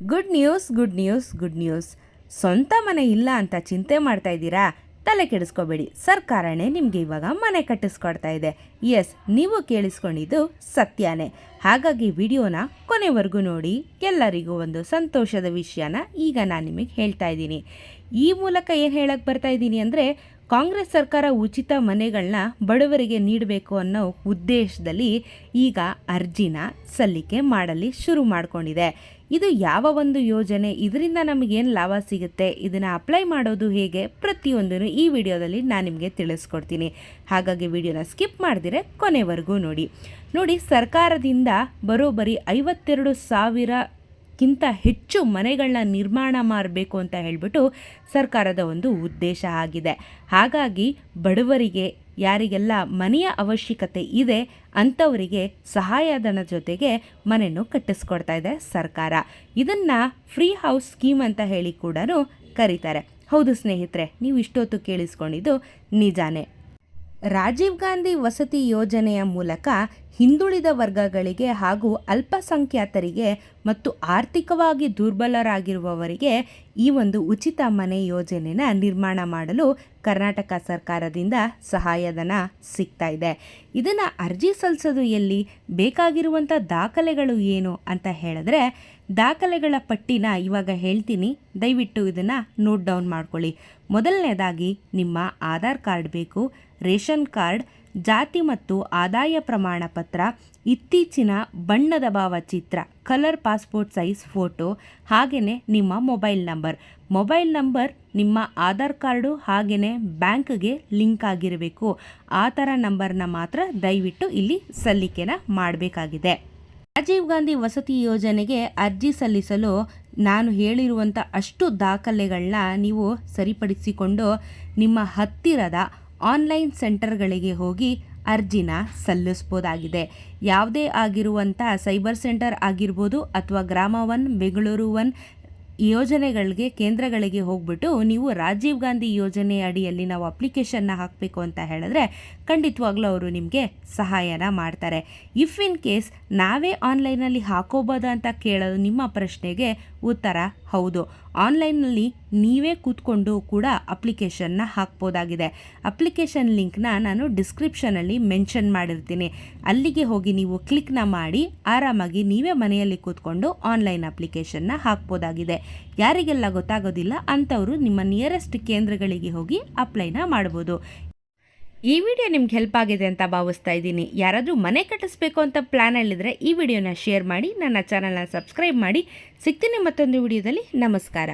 Good news good news good news ಸ್ವಂತ ಮನೆ ಇಲ್ಲ ಅಂತ ಚಿಂತೆ ಮಾಡ್ತಾ ಇದ್ದೀರಾ? ತಲೆ ಕೆಡಿಸ್ಕೋಬೇಡಿ. ಸರ್ಕಾರನೇ ನಿಮಗೆ ಇವಾಗ ಮನೆ ಕಟ್ಟಿಸ್ಕೊಡ್ತಾ ಇದೆ. ಎಸ್ ನೀವು ಕೇಳಿಸ್ಕೊಂಡಿದ್ದು ಸತ್ಯನೇ. ಹಾಗಾಗಿ ವಿಡಿಯೋನ ಕೊನೆವರೆಗೂ ನೋಡಿ. ಎಲ್ಲರಿಗೂ ಒಂದು ಸಂತೋಷದ ವಿಷಯನ ಈಗ ನಾನು ನಿಮಗೆ ಹೇಳ್ತಾ ಇದ್ದೀನಿ. ಈ ಮೂಲಕ ಏನು ಹೇಳಕ್ಕೆ ಬರ್ತಾ ಇದ್ದೀನಿ ಅಂದರೆ ಕಾಂಗ್ರೆಸ್ ಸರ್ಕಾರ ಉಚಿತ ಮನೆಗಳನ್ನ ಬಡವರಿಗೆ ನೀಡಬೇಕು ಅನ್ನೋ ಉದ್ದೇಶದಲ್ಲಿ ಈಗ ಅರ್ಜಿನ ಸಲ್ಲಿಕೆ ಮಾಡಲಿ ಶುರು ಮಾಡಿಕೊಂಡಿದೆ. ಇದು ಯಾವ ಒಂದು ಯೋಜನೆ? ಇದರಿಂದ ನಮಗೇನು ಲಾಭ ಸಿಗುತ್ತೆ? ಇದನ್ನು ಅಪ್ಲೈ ಮಾಡೋದು ಹೇಗೆ? ಪ್ರತಿಯೊಂದನ್ನು ಈ ವಿಡಿಯೋದಲ್ಲಿ ನಾನು ನಿಮಗೆ ತಿಳಿಸ್ಕೊಡ್ತೀನಿ. ಹಾಗಾಗಿ ವಿಡಿಯೋನ ಸ್ಕಿಪ್ ಮಾಡಿದರೆ ಕೊನೆವರೆಗೂ ನೋಡಿ. ನೋಡಿ, ಸರ್ಕಾರದಿಂದ ಬರೋಬ್ಬರಿ ಐವತ್ತೆರಡು ಸಾವಿರ ಕ್ಕಿಂತ ಹೆಚ್ಚು ಮನೆಗಳನ್ನ ನಿರ್ಮಾಣ ಮಾಡಬೇಕು ಅಂತ ಹೇಳಿಬಿಟ್ಟು ಸರ್ಕಾರದ ಒಂದು ಉದ್ದೇಶ ಆಗಿದೆ. ಹಾಗಾಗಿ ಬಡವರಿಗೆ, ಯಾರಿಗೆಲ್ಲ ಮನೆಯ ಅವಶ್ಯಕತೆ ಇದೆ, ಅಂಥವರಿಗೆ ಸಹಾಯಧನ ಜೊತೆಗೆ ಮನೆಯನ್ನು ಕಟ್ಟಿಸ್ಕೊಡ್ತಾ ಇದೆ ಸರ್ಕಾರ. ಇದನ್ನು ಫ್ರೀ ಹೌಸ್ ಸ್ಕೀಮ್ ಅಂತ ಹೇಳಿ ಕೂಡ ಕರೀತಾರೆ. ಹೌದು ಸ್ನೇಹಿತರೆ, ನೀವು ಇಷ್ಟೊತ್ತು ಕೇಳಿಸ್ಕೊಂಡಿದ್ದು ನಿಜಾನೇ. ರಾಜೀವ್ ಗಾಂಧಿ ವಸತಿ ಯೋಜನೆಯ ಮೂಲಕ ಹಿಂದುಳಿದ ವರ್ಗಗಳಿಗೆ ಹಾಗೂ ಅಲ್ಪಸಂಖ್ಯಾತರಿಗೆ ಮತ್ತು ಆರ್ಥಿಕವಾಗಿ ದುರ್ಬಲರಾಗಿರುವವರಿಗೆ ಈ ಒಂದು ಉಚಿತ ಮನೆ ಯೋಜನೆನ ನಿರ್ಮಾಣ ಮಾಡಲು ಕರ್ನಾಟಕ ಸರ್ಕಾರದಿಂದ ಸಹಾಯಧನ ಸಿಗ್ತಾ ಇದೆ. ಇದನ್ನು ಅರ್ಜಿ ಸಲ್ಲಿಸೋದು ಎಲ್ಲಿ? ಬೇಕಾಗಿರುವಂಥ ದಾಖಲೆಗಳು ಏನು ಅಂತ ಹೇಳಿದ್ರೆ, ದಾಖಲೆಗಳ ಪಟ್ಟಿನ ಇವಾಗ ಹೇಳ್ತೀನಿ. ದಯವಿಟ್ಟು ಇದನ್ನು ನೋಟ್ ಡೌನ್ ಮಾಡ್ಕೊಳ್ಳಿ. ಮೊದಲನೇದಾಗಿ ನಿಮ್ಮ ಆಧಾರ್ ಕಾರ್ಡ್ ಬೇಕು, ರೇಷನ್ ಕಾರ್ಡ್ ಜಾತಿ ಮತ್ತು ಆದಾಯ ಪ್ರಮಾಣ ಪತ್ರ, ಇತ್ತೀಚಿನ ಬಣ್ಣದ ಭಾವಚಿತ್ರ, ಕಲರ್ ಪಾಸ್ಪೋರ್ಟ್ ಸೈಜ್ ಫೋಟೋ ಹಾಗೆಯೇ ನಿಮ್ಮ ಮೊಬೈಲ್ ನಂಬರ್. ಮೊಬೈಲ್ ನಂಬರ್ ನಿಮ್ಮ ಆಧಾರ್ ಕಾರ್ಡು ಹಾಗೆಯೇ ಬ್ಯಾಂಕ್ಗೆ ಲಿಂಕ್ ಆಗಿರಬೇಕು. ಆ ಥರ ನಂಬರ್ನ ಮಾತ್ರ ದಯವಿಟ್ಟು ಇಲ್ಲಿ ಸಲ್ಲಿಕೆನ ಮಾಡಬೇಕಾಗಿದೆ. ರಾಜೀವ್ ಗಾಂಧಿ ವಸತಿ ಯೋಜನೆಗೆ ಅರ್ಜಿ ಸಲ್ಲಿಸಲು ನಾನು ಹೇಳಿರುವಂಥ ಅಷ್ಟು ದಾಖಲೆಗಳನ್ನ ನೀವು ಸರಿಪಡಿಸಿಕೊಂಡು ನಿಮ್ಮ ಹತ್ತಿರದ ಆನ್ಲೈನ್ ಸೆಂಟರ್ಗಳಿಗೆ ಹೋಗಿ ಅರ್ಜಿನ ಸಲ್ಲಿಸ್ಬೋದಾಗಿದೆ. ಯಾವುದೇ ಆಗಿರುವಂಥ ಸೈಬರ್ ಸೆಂಟರ್ ಆಗಿರ್ಬೋದು ಅಥವಾ ಗ್ರಾಮ ಒನ್ ಬೆಂಗಳೂರು ಒನ್ ಯೋಜನೆಗಳಿಗೆ ಕೇಂದ್ರಗಳಿಗೆ ಹೋಗ್ಬಿಟ್ಟು ನೀವು ರಾಜೀವ್ ಗಾಂಧಿ ಯೋಜನೆ ಅಡಿಯಲ್ಲಿ ನಾವು ಅಪ್ಲಿಕೇಶನ್ನ ಹಾಕಬೇಕು ಅಂತ ಹೇಳಿದ್ರೆ ಖಂಡಿತವಾಗ್ಲೂ ಅವರು ನಿಮಗೆ ಸಹಾಯನ ಮಾಡ್ತಾರೆ. ಇಫ್ ಇನ್ ಕೇಸ್ ನಾವೇ ಆನ್ಲೈನಲ್ಲಿ ಹಾಕೋಬೋದು ಅಂತ ಕೇಳೋದು ನಿಮ್ಮ ಪ್ರಶ್ನೆಗೆ ಉತ್ತರ ಹೌದು. ಆನ್ಲೈನ್ನಲ್ಲಿ ನೀವೇ ಕೂತ್ಕೊಂಡು ಕೂಡ ಅಪ್ಲಿಕೇಶನ್ನ ಹಾಕ್ಬೋದಾಗಿದೆ. ಅಪ್ಲಿಕೇಶನ್ ಲಿಂಕ್ನ ನಾನು ಡಿಸ್ಕ್ರಿಪ್ಷನಲ್ಲಿ ಮೆನ್ಷನ್ ಮಾಡಿರ್ತೀನಿ. ಅಲ್ಲಿಗೆ ಹೋಗಿ ನೀವು ಕ್ಲಿಕ್ನ ಮಾಡಿ ಆರಾಮಾಗಿ ನೀವೇ ಮನೆಯಲ್ಲಿ ಕೂತ್ಕೊಂಡು ಆನ್ಲೈನ್ ಅಪ್ಲಿಕೇಶನ್ನ ಹಾಕ್ಬೋದಾಗಿದೆ. ಯಾರಿಗೆಲ್ಲ ಗೊತ್ತಾಗೋದಿಲ್ಲ ಅಂಥವರು ನಿಮ್ಮ ನಿಯರೆಸ್ಟ್ ಕೇಂದ್ರಗಳಿಗೆ ಹೋಗಿ ಅಪ್ಲೈನ ಮಾಡ್ಬೋದು. ಈ ವಿಡಿಯೋ ನಿಮ್ಗೆ ಹೆಲ್ಪ್ ಆಗಿದೆ ಅಂತ ಭಾವಿಸ್ತಾ ಇದ್ದೀನಿ. ಯಾರಾದರೂ ಮನೆ ಕಟ್ಟಿಸ್ಬೇಕು ಅಂತ ಪ್ಲ್ಯಾನ್ ಹೇಳಿದರೆ ಈ ವಿಡಿಯೋನ ಶೇರ್ ಮಾಡಿ, ನನ್ನ ಚಾನಲ್ನ ಸಬ್ಸ್ಕ್ರೈಬ್ ಮಾಡಿ. ಸಿಗ್ತೀನಿ ಮತ್ತೊಂದು ವಿಡಿಯೋದಲ್ಲಿ ನಮಸ್ಕಾರ.